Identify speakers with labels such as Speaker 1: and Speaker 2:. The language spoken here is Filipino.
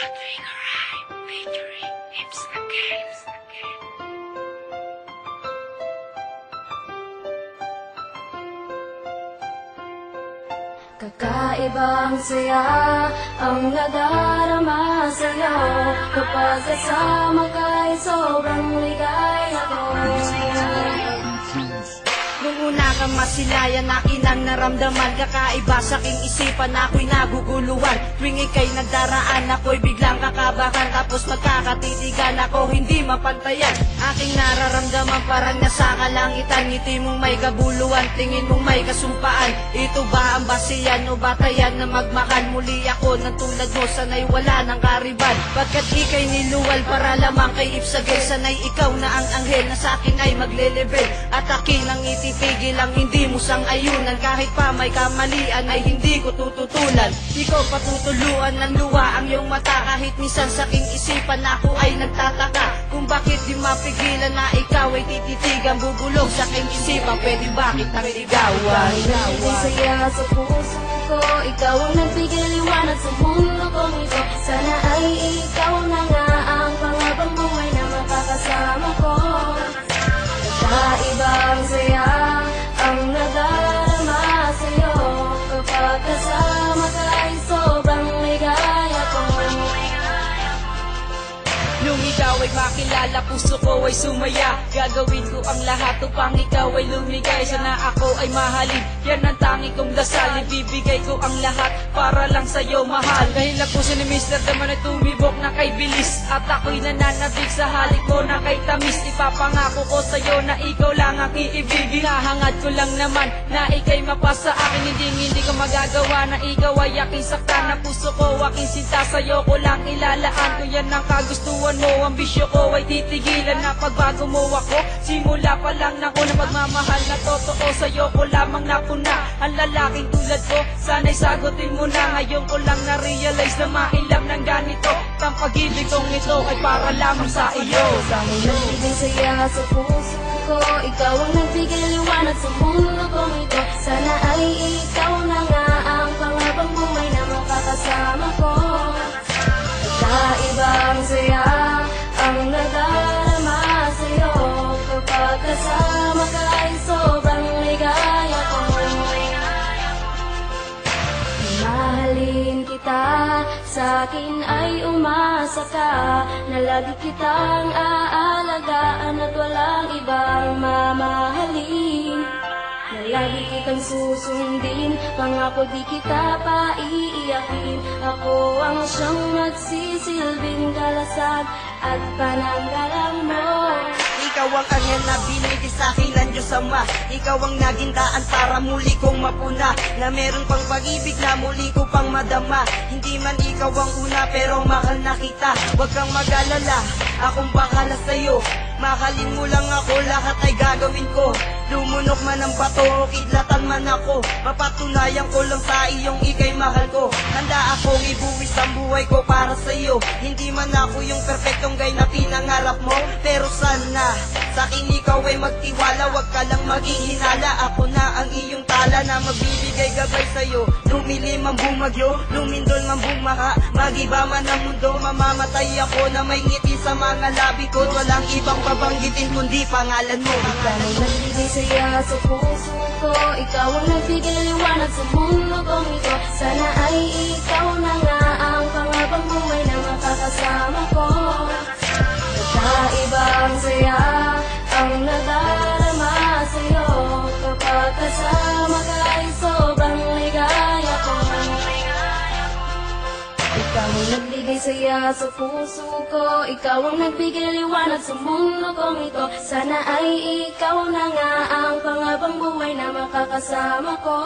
Speaker 1: Rodrigo Rai, featuring Ips again.
Speaker 2: Kakaibang saya ang nadarama sa'yo Kapag kasama ka'y sobrang ligaya ko
Speaker 3: Nung una kang masilayan, akin ang naramdaman. Kakaiba sa aking isipan, ako'y naguguluhan. Tuwing ika'y nagdaraan, ako'y biglang kakabahan. Tapos magkakatitigan ako, hindi mapantayan. Aking nararamdaman parang nasa kalangitan. Ngiti mong may kabuluhan, tingin mong may kasumpaan. Ito ba ang basiyan o batayan na magmahal? Muli ako ng tulad mo, sanay wala ng kariban. Pagkat ika'y niluwal para lamang kay Ipsagel Sanay ikaw na ang anghel na sa akin ay maglelebel At akin ang itipigil ang hindi mo sang ayunan. Kahit pa may kamalian ay hindi ko tututulan. Di patutuluan ng luwa ang iyong mata. Kahit minsan sa aking isipan ako ay nagtataka Kung bakit di mapigilan na ikaw ay tititigan Bubulong sa aking isipan, pwede ba kitang ligawan?
Speaker 2: Hindi saya sa puso ko Ikaw ang nagbigay liwanag sa mundo ikaw ay
Speaker 3: makilala, puso ko ay sumaya. Gagawin ko ang lahat upang ikaw ay lumigay. Sana ako ay mahalin, yan ang tangi kong dasal. Ibibigay ko ang lahat para lang sa'yo mahal. Dahil ako si ni Mr. Daman ay tumibok na kay bilis. At ako'y nananabig sa halik kay tamis Ipapangako ko sa'yo na ikaw lang ang iibigin Hahangad ko lang naman na ikay mapasa akin. Hindi hindi ko magagawa na ikaw ay aking saktan. Na puso ko aking sinta sa'yo ko lang ilalaan. Kung yan ang kagustuhan mo, ambisyo ko ay titigilan. Na pagbago mo ako, simula pa lang ako Na pagmamahal na totoo. Sa'yo ko lamang napuna Ang lalaking tulad ko, sana'y sagutin mo na Ngayon ko lang na-realize na mailam ng ganito Ang pag-ibig kong ito ay para lamang sa iyo.
Speaker 2: Nagbigay saya sa puso ko Ikaw ang nagbigay liwanag sa mundo kita, sa akin ay umasa ka Na lagi kitang aalagaan at walang ibang mamahalin. Na lagi kitang susundin, pangako di kita pa iiyakin Ako ang siyang magsisilbing kalasag at pananggalang mo.
Speaker 3: Ikaw ang anghel na sa akin ng Diyos Ama Ikaw ang naging para muli kong mapuna. Na meron pang pag-ibig na muli ko pang madama. Hindi man ikaw ang una pero mahal na kita. Huwag kang mag-alala, akong bakala sa'yo. Mahalin mo lang ako, lahat ay gagawin ko. Lumunok man ang bato o kidlatan man ako. Mapatunayan ko lang sa iyong ikay mahal ko. Handa akong ibuwis ang buhay ko para sa iyo Hindi man ako yung perfectong guy na Pero sana sa akin ikaw ay magtiwala Huwag ka lang maghihinala. Ako na ang iyong tala na magbibigay gabay sa'yo. Lumilim ang bumagyo, lumindol man bumaha. Magiba man ang mundo, mamamatay ako na may ngiti sa mga labi ko. Walang ibang babanggitin kundi pangalan mo.
Speaker 2: Ikaw ang nagbigay saya sa puso ko. Ikaw ang nagbigay liwanag sa mundo kong ito. Sana ay ikaw na nga ang saya sa puso ko. Ikaw ang nagbigay liwanag sa mundo kong ito Sana ay ikaw na nga ang pangabang buhay na makakasama ko